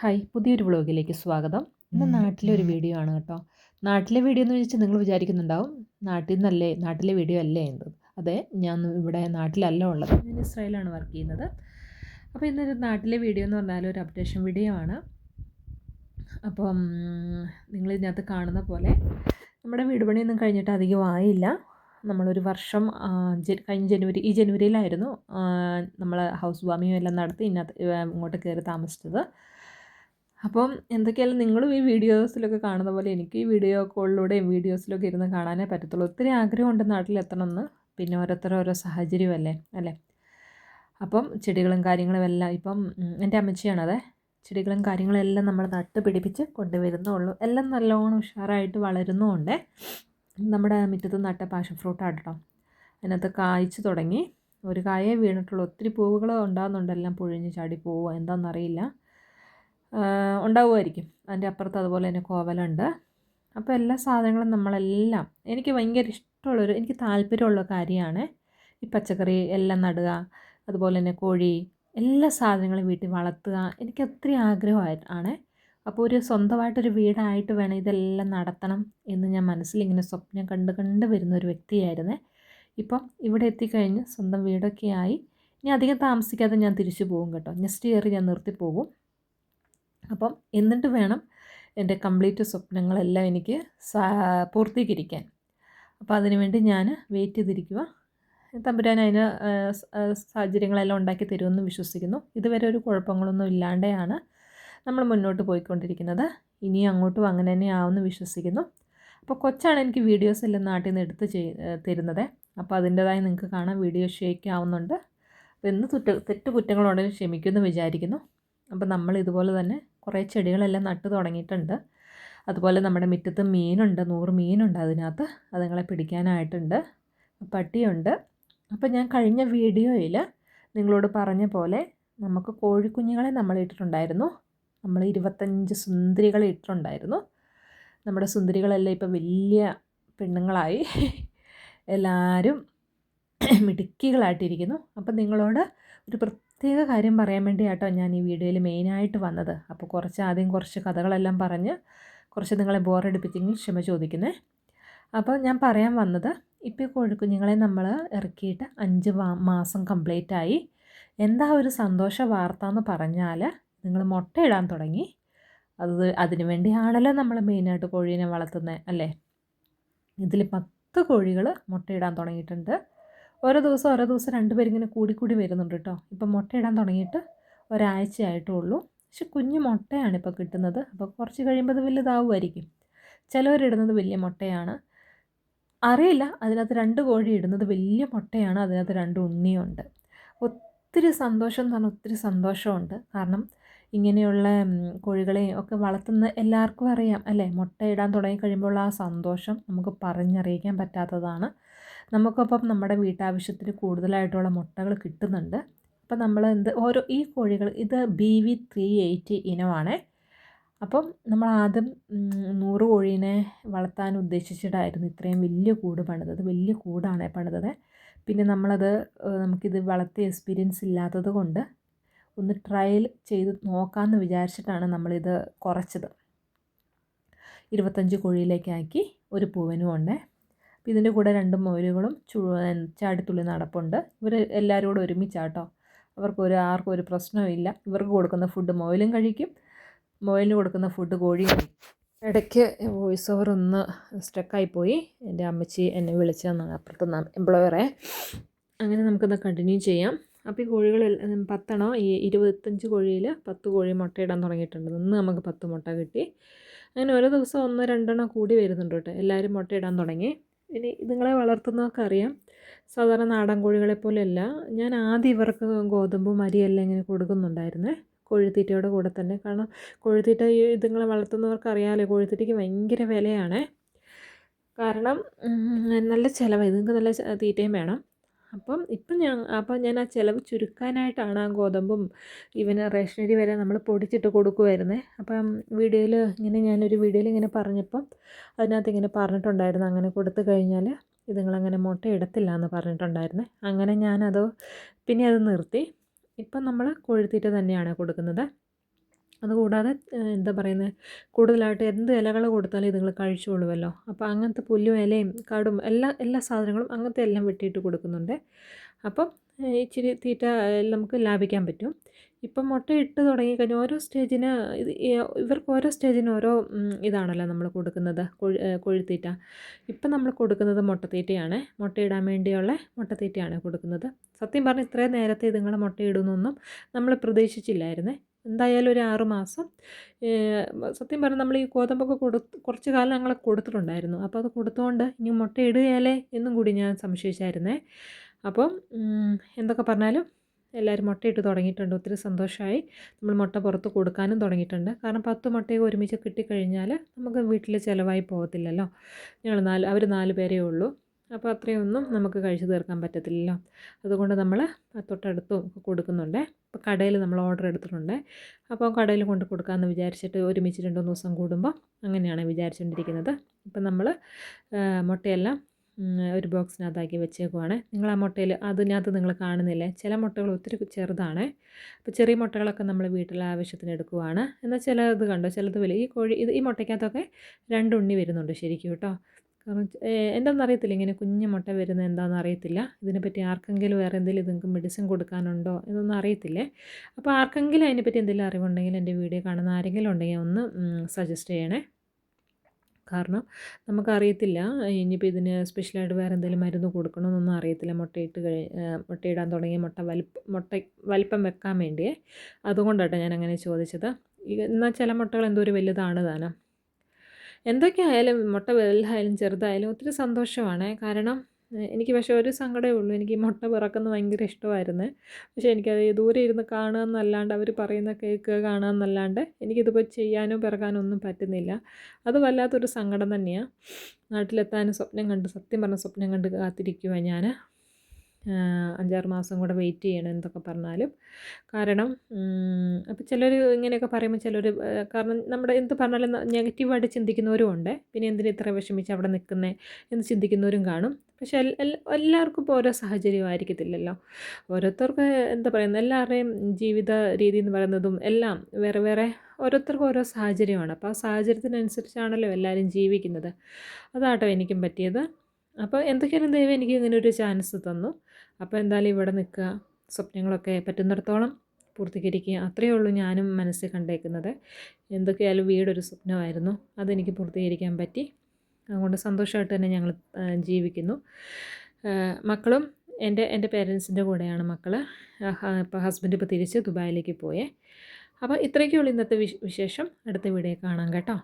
Hi പുതിയൊരു വ്ളോഗിലേക്ക് സ്വാഗതം. ഇന്ന് നാട്ടിലെ ഒരു വീഡിയോ ആണ് കേട്ടോ. നാട്ടിലെ വീഡിയോ എന്ന് ചോദിച്ചാൽ നിങ്ങൾ വിചാരിക്കുന്നുണ്ടാവും നാട്ടിൽ നിന്നല്ലേ നാട്ടിലെ വീഡിയോ അല്ലേ എന്നത്. അതെ ഞാൻ ഇവിടെ നാട്ടിലല്ല ഉള്ളത് ഞാൻ ഇസ്രായേലാണ് വർക്ക് ചെയ്യുന്നത്. അപ്പോൾ ഇന്നൊരു നാട്ടിലെ വീഡിയോ എന്ന് പറഞ്ഞാൽ ഒരു അപ്ഡേഷൻ വീഡിയോ ആണ്. അപ്പം നിങ്ങൾ ഇതിനകത്ത് കാണുന്ന പോലെ നമ്മുടെ വീട് പണിയൊന്നും കഴിഞ്ഞിട്ട് അധികം ആയില്ല. നമ്മളൊരു വർഷം കഴിഞ്ഞ ജനുവരി ഈ ജനുവരിയിലായിരുന്നു നമ്മൾ ഹൗസ് വാമിങ്ങും എല്ലാം നടത്തി ഇന്നത്തെ ഇങ്ങോട്ട് കയറി താമസിച്ചത്. അപ്പം എന്തൊക്കെയായാലും നിങ്ങളും ഈ വീഡിയോസിലൊക്കെ കാണുന്ന പോലെ എനിക്ക് ഈ വീഡിയോ കോളിലൂടെയും വീഡിയോസിലൊക്കെ ഇരുന്ന് കാണാനേ പറ്റത്തുള്ളൂ. ഒത്തിരി ആഗ്രഹമുണ്ട് നാട്ടിലെത്തണമെന്ന്. പിന്നെ ഓരോരുത്തർ ഓരോ സാഹചര്യമല്ലേ അല്ലേ? അപ്പം ചെടികളും കാര്യങ്ങളും എല്ലാം ഇപ്പം എന്റെ അമ്മച്ചിയാണത് ചെടികളും കാര്യങ്ങളും എല്ലാം നമ്മൾ നട്ട് പിടിപ്പിച്ച് കൊണ്ടുവരുന്നുള്ളൂ. എല്ലാം നല്ലോണം ഉഷാറായിട്ട് വളരുന്നുമുണ്ട്. നമ്മുടെ മുറ്റത്ത് നട്ട പാഷൻ ഫ്രൂട്ടാണ് കേട്ടോ. അതിനകത്ത് കായ്ച്ചു തുടങ്ങി. ഒരു കായേ വീണിട്ടുള്ളൂ. ഒത്തിരി പൂവുകൾ ഉണ്ടാകുന്നുണ്ട് എല്ലാം പൊഴിഞ്ഞ് ചാടി പോവുക. എന്താണെന്നറിയില്ല ഉണ്ടാവുമായിരിക്കും. അതിന്റെ അപ്പുറത്ത് അതുപോലെ തന്നെ കോവലുണ്ട്. അപ്പോൾ എല്ലാ സാധനങ്ങളും നമ്മളെല്ലാം എനിക്ക് ഭയങ്കര ഇഷ്ടമുള്ളൊരു എനിക്ക് താല്പര്യമുള്ള കാര്യമാണ് ഈ പച്ചക്കറി എല്ലാം നടുക അതുപോലെ തന്നെ കോഴി എല്ലാ സാധനങ്ങളും വീട്ടിൽ വളർത്തുക. എനിക്ക് ഒത്തിരി ആഗ്രഹമായി ആണ്. അപ്പോൾ ഒരു സ്വന്തമായിട്ടൊരു വീടായിട്ട് വേണം ഇതെല്ലാം നടത്തണം എന്ന് ഞാൻ മനസ്സിൽ ഇങ്ങനെ സ്വപ്നം കണ്ട് കണ്ട് വരുന്ന ഒരു വ്യക്തിയായിരുന്നേ. ഇപ്പം ഇവിടെ എത്തിക്കഴിഞ്ഞ് സ്വന്തം വീടൊക്കെ ആയി ഇനി അധികം താമസിക്കാതെ ഞാൻ തിരിച്ചു പോകും കേട്ടോ. നെക്സ്റ്റ് ഇയർ ഞാൻ നിർത്തി പോകും. അപ്പം എന്നിട്ട് വേണം എന്റെ കംപ്ലീറ്റ് സ്വപ്നങ്ങളെല്ലാം എനിക്ക് പൂർത്തീകരിക്കാൻ. അപ്പോൾ അതിനുവേണ്ടി ഞാൻ വെയിറ്റ് ചെയ്തിരിക്കുക തമ്പുരാൻ അതിന് സാഹചര്യങ്ങളെല്ലാം ഉണ്ടാക്കി തരുമെന്ന് വിശ്വസിക്കുന്നു. ഇതുവരെ ഒരു കുഴപ്പങ്ങളൊന്നും ഇല്ലാണ്ടെയാണ് നമ്മൾ മുന്നോട്ട് പോയിക്കൊണ്ടിരിക്കുന്നത്. ഇനിയും അങ്ങോട്ടും അങ്ങനെ തന്നെ ആവുമെന്ന് വിശ്വസിക്കുന്നു. അപ്പോൾ കൊച്ചാണ് എനിക്ക് വീഡിയോസ് എല്ലാം നാട്ടിൽ നിന്ന് എടുത്ത് ചെയ് തരുന്നത്. അപ്പോൾ അതിന്റെതായി നിങ്ങൾക്ക് കാണാം വീഡിയോ ഷേക്ക് ആവുന്നുണ്ട്. അപ്പോൾ എന്ത് തെറ്റ് തെറ്റ് കുറ്റങ്ങളുണ്ടെങ്കിൽ ക്ഷമിക്കുമെന്ന് വിചാരിക്കുന്നു. അപ്പോൾ നമ്മൾ ഇതുപോലെ തന്നെ കുറേ ചെടികളെല്ലാം നട്ടു തുടങ്ങിയിട്ടുണ്ട്. അതുപോലെ നമ്മുടെ മുറ്റത്ത് മീനുണ്ട് നൂറ് മീനുണ്ട് അതിനകത്ത്. അതുങ്ങളെ പിടിക്കാനായിട്ടുണ്ട്. പട്ടിയുണ്ട്. അപ്പോൾ ഞാൻ കഴിഞ്ഞ വീഡിയോയിൽ നിങ്ങളോട് പറഞ്ഞ പോലെ നമുക്ക് കോഴിക്കുഞ്ഞുങ്ങളെ നമ്മൾ ഇട്ടിട്ടുണ്ടായിരുന്നു. നമ്മൾ ഇരുപത്തഞ്ച് സുന്ദരികളെ ഇട്ടിട്ടുണ്ടായിരുന്നു. നമ്മുടെ സുന്ദരികളെല്ലാം ഇപ്പോൾ വലിയ പെണ്ണുങ്ങളായി. എല്ലാവരും മിടുക്കികളായിട്ടിരിക്കുന്നു. അപ്പം നിങ്ങളോട് ഒരു പ്രത്യേക കാര്യം പറയാൻ വേണ്ടിയാട്ടോ ഞാൻ ഈ വീഡിയോയിൽ മെയിനായിട്ട് വന്നത്. അപ്പോൾ കുറച്ച് ആദ്യം കുറച്ച് കഥകളെല്ലാം പറഞ്ഞ് കുറച്ച് നിങ്ങളെ ബോറടിപ്പിച്ചെങ്കിൽ ക്ഷമ ചോദിക്കുന്നേ. അപ്പോൾ ഞാൻ പറയാൻ വന്നത് ഇപ്പോൾ കോഴിക്കുഞ്ഞുങ്ങളെ നമ്മൾ ഇറക്കിയിട്ട് അഞ്ച് മാസം കംപ്ലീറ്റ് ആയി. എന്താ ഒരു സന്തോഷ വാർത്ത എന്ന് പറഞ്ഞാൽ നിങ്ങൾ മുട്ടയിടാൻ തുടങ്ങി. അത് അതിനു വേണ്ടിയാണല്ലോ നമ്മൾ മെയിനായിട്ട് കോഴീനെ വളർത്തുന്നത് അല്ലേ? ഇതിൽ പത്ത് കോഴികൾ മുട്ടയിടാൻ തുടങ്ങിയിട്ടുണ്ട്. ഓരോ ദിവസം ഓരോ ദിവസം രണ്ടുപേരിങ്ങനെ കൂടി കൂടി വരുന്നുണ്ട് കേട്ടോ. ഇപ്പം മുട്ടയിടാൻ തുടങ്ങിയിട്ട് ഒരാഴ്ചയായിട്ടേ ഉള്ളൂ പക്ഷെ കുഞ്ഞു മുട്ടയാണ് ഇപ്പോൾ കിട്ടുന്നത്. അപ്പോൾ കുറച്ച് കഴിയുമ്പോൾ അത് വലുതാവുമായിരിക്കും ചിലവരിടുന്നത് വലിയ മുട്ടയാണ്. അറിയില്ല. അതിനകത്ത് രണ്ട് കോഴി ഇടുന്നത് വലിയ മുട്ടയാണ്. അതിനകത്ത് രണ്ട് ഉണ്ണിയുണ്ട് ഒത്തിരി സന്തോഷം എന്ന് പറഞ്ഞാൽ ഒത്തിരി സന്തോഷമുണ്ട്. കാരണം ഇങ്ങനെയുള്ള കോഴികളെയും ഒക്കെ വളർത്തുന്ന എല്ലാവർക്കും അറിയാം അല്ലേ? മുട്ടയിടാൻ തുടങ്ങി കഴിയുമ്പോൾ ആ സന്തോഷം നമുക്ക് പറഞ്ഞറിയിക്കാൻ പറ്റാത്തതാണ്. നമുക്കപ്പം നമ്മുടെ വീട്ടാവശ്യത്തിന് കൂടുതലായിട്ടുള്ള മുട്ടകൾ കിട്ടുന്നുണ്ട്. അപ്പം നമ്മൾ എന്ത് ഓരോ ഈ കോഴികൾ ഇത് ബി വി ത്രീ എയ്റ്റ് ഇനമാണ്. അപ്പം നമ്മൾ ആദ്യം നൂറ് കോഴീനെ വളർത്താൻ ഉദ്ദേശിച്ചിട്ടായിരുന്നു ഇത്രയും വലിയ കൂട് പണിതത് വലിയ കൂടാണ് പണിതത്. പിന്നെ നമ്മളത് നമുക്കിത് വളർത്തിയ എക്സ്പീരിയൻസ് ഇല്ലാത്തത് കൊണ്ട് ഒന്ന് ട്രയൽ ചെയ്ത് നോക്കാമെന്ന് വിചാരിച്ചിട്ടാണ് നമ്മളിത് കുറച്ചത്. ഇരുപത്തഞ്ച് കോഴിയിലേക്കാക്കി ഒരു പൂവനും ഉണ്ട്. ഇതിന്റെ കൂടെ രണ്ട് മൊയിലുകളും ചു ചാടിത്തുള്ളി നടപ്പുണ്ട്. ഇവർ എല്ലാവരോടും ഒരുമിച്ചാട്ടോ. അവർക്ക് ഒരു ആർക്കും ഒരു പ്രശ്നമില്ല. ഇവർക്ക് കൊടുക്കുന്ന ഫുഡ് മൊയിലും കഴിക്കും. മൊയിലിന് കൊടുക്കുന്ന ഫുഡ് കോഴിയും കഴിക്കും. ഇടയ്ക്ക് വോയിസ് ഓവർ ഒന്ന് സ്റ്റക്കായിപ്പോയി എന്റെ അമ്മച്ചി എന്നെ വിളിച്ചതെന്നാണ് അപ്പുറത്ത് എംപ്ലോയറെ. അങ്ങനെ നമുക്കത് കണ്ടിന്യൂ ചെയ്യാം. അപ്പോൾ ഈ കോഴികൾ പത്തെണ്ണോ ഈ ഇരുപത്തഞ്ച് കോഴിയിൽ പത്ത് കോഴി മുട്ടയിടാൻ തുടങ്ങിയിട്ടുണ്ട്. ഇന്ന് നമുക്ക് പത്ത് മുട്ട കിട്ടി. അങ്ങനെ ഓരോ ദിവസം ഒന്നോ രണ്ടെണ്ണം കൂടി വരുന്നുണ്ട് കേട്ടോ. എല്ലാവരും മുട്ടയിടാൻ തുടങ്ങി. ഇനി നിങ്ങളെ വളർത്തുന്നവർക്ക് അറിയാം. സാധാരണ നാടൻ കോഴികളെ പോലെയല്ല ഞാൻ ആദ്യം ഇവർക്ക് ഗോതമ്പും അരിയെല്ലാം ഇങ്ങനെ കൊടുക്കുന്നുണ്ടായിരുന്നേ. കോഴിത്തീറ്റയുടെ കൂടെ തന്നെ. കാരണം കോഴിത്തീറ്റ ഇതുങ്ങളെ വളർത്തുന്നവർക്ക് അറിയാമല്ലോ കോഴിത്തീറ്റയ്ക്ക് ഭയങ്കര വിലയാണ്. കാരണം നല്ല ചിലവ്. ഇതുങ്ങൾക്ക് നല്ല തീറ്റയും വേണം. അപ്പം ഇപ്പം ഞാൻ അപ്പം ഞാൻ ആ ചിലവ് ചുരുക്കാനായിട്ടാണ് ആ ഗോതമ്പും ഇവന് റേഷനരി വരെ നമ്മൾ പൊടിച്ചിട്ട് കൊടുക്കുമായിരുന്നേ അപ്പം വീഡിയോയിൽ ഇങ്ങനെ ഞാനൊരു വീഡിയോയിൽ ഇങ്ങനെ പറഞ്ഞപ്പം അതിനകത്ത് ഇങ്ങനെ പറഞ്ഞിട്ടുണ്ടായിരുന്നു അങ്ങനെ കൊടുത്തു കഴിഞ്ഞാൽ ഇതുങ്ങളങ്ങനെ മുട്ട ഇടത്തില്ല എന്ന് പറഞ്ഞിട്ടുണ്ടായിരുന്നേ. അങ്ങനെ ഞാനത് പിന്നെ അത് നിർത്തി. ഇപ്പം നമ്മൾ കൊഴുത്തിട്ട് തന്നെയാണ് കൊടുക്കുന്നത്. അതുകൂടാതെ എന്താ പറയുന്നത് കൂടുതലായിട്ട് എന്ത് ഇലകൾ കൊടുത്താലും ഇതുങ്ങൾ കഴിച്ചോളുമല്ലോ അപ്പോൾ അങ്ങനത്തെ പുല്ലും ഇലയും കാടും എല്ലാ എല്ലാ സാധനങ്ങളും അങ്ങനത്തെ എല്ലാം വെട്ടിയിട്ട് കൊടുക്കുന്നുണ്ട്. അപ്പം ഇച്ചിരി തീറ്റ നമുക്ക് ലാഭിക്കാൻ പറ്റും. ഇപ്പം മുട്ട ഇട്ട് തുടങ്ങിക്കഴിഞ്ഞാൽ ഓരോ സ്റ്റേജിന് ഇത് ഇവർക്ക് ഓരോ സ്റ്റേജിന് ഓരോ ഇതാണല്ലോ നമ്മൾ കൊടുക്കുന്നത് കോഴി കോഴിത്തീറ്റ. ഇപ്പം നമ്മൾ കൊടുക്കുന്നത് മുട്ടത്തീറ്റയാണ് മുട്ടയിടാൻ വേണ്ടിയുള്ള മുട്ടത്തീറ്റയാണ് കൊടുക്കുന്നത്. സത്യം പറഞ്ഞാൽ ഇത്രയും നേരത്തെ ഇതുങ്ങൾ മുട്ടയിടുന്നൊന്നും നമ്മൾ പ്രതീക്ഷിച്ചില്ലായിരുന്നേ. എന്തായാലും ഒരു ആറ് മാസം സത്യം പറഞ്ഞാൽ നമ്മൾ ഈ ഗോതമ്പൊക്കെ കൊടു കുറച്ച് കാലം ഞങ്ങൾ കൊടുത്തിട്ടുണ്ടായിരുന്നു. അപ്പോൾ അത് കൊടുത്തുകൊണ്ട് ഇനി മുട്ട ഇടുകയല്ലേ എന്നും കൂടി ഞാൻ സംശയിച്ചായിരുന്നേ. അപ്പം എന്തൊക്കെ പറഞ്ഞാലും എല്ലാവരും മുട്ടയിട്ട് തുടങ്ങിയിട്ടുണ്ട്. ഒത്തിരി സന്തോഷമായി നമ്മൾ മുട്ട പുറത്ത് കൊടുക്കാനും തുടങ്ങിയിട്ടുണ്ട്. കാരണം പത്ത് മുട്ടയൊക്കെ ഒരുമിച്ച് കിട്ടിക്കഴിഞ്ഞാൽ നമുക്ക് വീട്ടിൽ ചിലവായി പോകത്തില്ലല്ലോ. ഞങ്ങൾ നാല് അവർ നാല് പേരേ ഉള്ളൂ. അപ്പോൾ അത്രയൊന്നും നമുക്ക് കഴിച്ചു തീർക്കാൻ പറ്റത്തില്ലല്ലോ. അതുകൊണ്ട് നമ്മൾ തൊട്ടടുത്തും കൊടുക്കുന്നുണ്ട്. ഇപ്പോൾ കടയിൽ നമ്മൾ ഓർഡർ എടുത്തിട്ടുണ്ട്. അപ്പോൾ കടയിൽ കൊണ്ട് കൊടുക്കാമെന്ന് വിചാരിച്ചിട്ട് ഒരുമിച്ച് രണ്ട് മൂന്ന് ദിവസം കൂടുമ്പോൾ അങ്ങനെയാണ് വിചാരിച്ചുകൊണ്ടിരിക്കുന്നത് ഇപ്പം നമ്മൾ മുട്ടയെല്ലാം ഒരു ബോക്സിനകത്താക്കി വെച്ചേക്കുവാണ്. നിങ്ങൾ ആ മുട്ടയിൽ അതിനകത്ത് നിങ്ങൾ കാണുന്നില്ലേ? ചില മുട്ടകൾ ഒത്തിരി ചെറുതാണ്. അപ്പോൾ ചെറിയ മുട്ടകളൊക്കെ നമ്മൾ വീട്ടിലെ ആവശ്യത്തിന് എടുക്കുവാണ്. എന്നാൽ ചിലത് കണ്ടോ? ചിലത് വലിയ ഈ കോഴി ഇത് ഈ മുട്ടയ്ക്കകത്തൊക്കെ രണ്ട് ഉണ്ണി വരുന്നുണ്ട് ശരിക്കും കേട്ടോ. കാരണം എന്താണെന്ന് അറിയത്തില്ല. ഇങ്ങനെ കുഞ്ഞു മുട്ട വരുന്നത് എന്താണെന്ന് അറിയത്തില്ല. ഇതിനെപ്പറ്റി ആർക്കെങ്കിലും വേറെ എന്തെങ്കിലും നിങ്ങൾക്ക് മെഡിസിൻ കൊടുക്കാനുണ്ടോ എന്നൊന്നും അറിയത്തില്ലേ? അപ്പോൾ ആർക്കെങ്കിലും അതിനെപ്പറ്റി എന്തെങ്കിലും അറിവുണ്ടെങ്കിൽ എന്റെ വീഡിയോ കാണുന്ന ആരെങ്കിലും ഉണ്ടെങ്കിൽ ഒന്ന് സജസ്റ്റ് ചെയ്യണേ. കാരണം നമുക്കറിയത്തില്ല. ഇനിയിപ്പോൾ ഇതിന് സ്പെഷ്യലായിട്ട് വേറെ എന്തെങ്കിലും മരുന്ന് കൊടുക്കണമെന്നൊന്നും അറിയത്തില്ല. മുട്ടയിട്ട് കഴി മുട്ടയിടാൻ തുടങ്ങി മുട്ട വലിപ്പം മുട്ട വലിപ്പം വെക്കാൻ വേണ്ടിയേ. അതുകൊണ്ടാട്ടോ ഞാൻ അങ്ങനെ ചോദിച്ചത് എന്നാൽ ചില മുട്ടകൾ എന്തോ ഒരു വലുതാണ് താനും. എന്തൊക്കെയായാലും മുട്ട വലുതായാലും ചെറുതായാലും ഒത്തിരി സന്തോഷമാണ്. കാരണം എനിക്ക് പക്ഷേ ഒരു സങ്കടമേ ഉള്ളൂ. എനിക്ക് മുട്ട പിറക്കുന്നത് ഭയങ്കര ഇഷ്ടമായിരുന്നു. പക്ഷേ എനിക്കത് ദൂരെ ഇരുന്ന് കാണുക എന്നല്ലാണ്ട് അവർ പറയുന്ന കേൾക്കുക കാണുക എന്നല്ലാണ്ട് എനിക്കിതിപ്പോൾ ചെയ്യാനോ പിറക്കാനോ ഒന്നും പറ്റുന്നില്ല. അത് വല്ലാത്തൊരു സങ്കടം തന്നെയാണ് നാട്ടിലെത്താനും സ്വപ്നം കണ്ട് സത്യം പറഞ്ഞ സ്വപ്നം കണ്ട് കാത്തിരിക്കുക ഞാൻ അഞ്ചാറ് മാസം കൂടെ വെയിറ്റ് ചെയ്യണം എന്തൊക്കെ പറഞ്ഞാലും. കാരണം അപ്പോൾ ചിലർ ഇങ്ങനെയൊക്കെ പറയുമ്പോൾ ചിലർ കാരണം നമ്മുടെ എന്ത് പറഞ്ഞാലും നെഗറ്റീവായിട്ട് ചിന്തിക്കുന്നവരും ഉണ്ട്. പിന്നെ എന്തിനു ഇത്ര വിഷമിച്ച് അവിടെ നിൽക്കുന്നത് എന്ന് ചിന്തിക്കുന്നവരും കാണും. പക്ഷെ എല്ലാവർക്കും ഇപ്പോൾ ഓരോ സാഹചര്യമായിരിക്കത്തില്ലല്ലോ. ഓരോരുത്തർക്ക് എന്താ പറയുന്നത്? എല്ലാവരുടെയും ജീവിത രീതി എന്ന് പറയുന്നതും എല്ലാം വേറെ വേറെ ഓരോരുത്തർക്കും ഓരോ സാഹചര്യമാണ്. അപ്പോൾ ആ സാഹചര്യത്തിനനുസരിച്ചാണല്ലോ എല്ലാവരും ജീവിക്കുന്നത്. അതാട്ടോ എനിക്കും പറ്റിയത്. അപ്പോൾ എന്തൊക്കെയാലും ദൈവം എനിക്ക് ഇങ്ങനെ ഒരു ചാൻസ് തന്നു. അപ്പോൾ എന്തായാലും ഇവിടെ നിൽക്കുക. സ്വപ്നങ്ങളൊക്കെ പറ്റുന്നിടത്തോളം പൂർത്തീകരിക്കുക. അത്രയേ ഉള്ളൂ ഞാനും മനസ്സിൽ കണ്ടേക്കുന്നത്. എന്തൊക്കെയായാലും വീടൊരു സ്വപ്നമായിരുന്നു. അതെനിക്ക് പൂർത്തീകരിക്കാൻ പറ്റി. അതുകൊണ്ട് സന്തോഷമായിട്ട് തന്നെ ഞങ്ങൾ ജീവിക്കുന്നു. മക്കളും എന്റെ എന്റെ പേരൻസിന്റെ കൂടെയാണ് മക്കൾ ഇപ്പോൾ ഹസ്ബൻഡ് ഇപ്പോൾ തിരിച്ച് ദുബായിലേക്ക് പോയേ. അപ്പോൾ ഇത്രയൊക്കെയുള്ളൂ ഇന്നത്തെ വിശേഷം. അടുത്ത വീഡിയോ കാണാം കേട്ടോ.